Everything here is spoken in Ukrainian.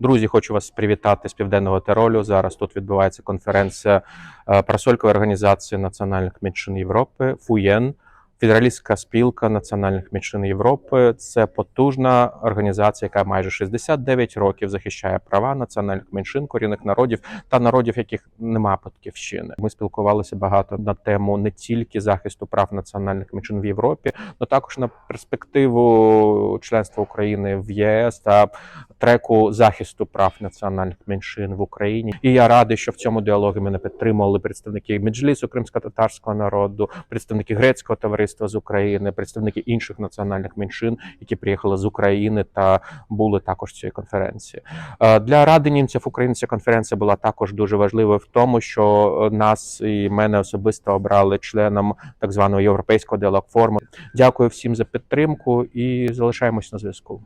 Друзі, хочу вас привітати з південного Тиролю. Зараз тут відбувається конференція е, парасолькової організації національних меншин Європи ФУЄН. Федералістська спілка національних меншин Європи це потужна організація, яка майже 69 років захищає права національних меншин, корінних народів та народів, яких нема батьківщини. Ми спілкувалися багато на тему не тільки захисту прав національних меншин в Європі, але також на перспективу членства України в ЄС та треку захисту прав національних меншин в Україні. І я радий, що в цьому діалогі мене підтримували представники Меджлісу кримсько-татарського народу, представники грецького товариства з України, представники інших національних меншин, які приїхали з України та були також цій конференції. Е, Для ради німців України ця конференція була також дуже важливою в тому, що е, нас і мене особисто обрали членом так званого європейського діалог форуму. Дякую всім за підтримку і залишаємось на зв'язку.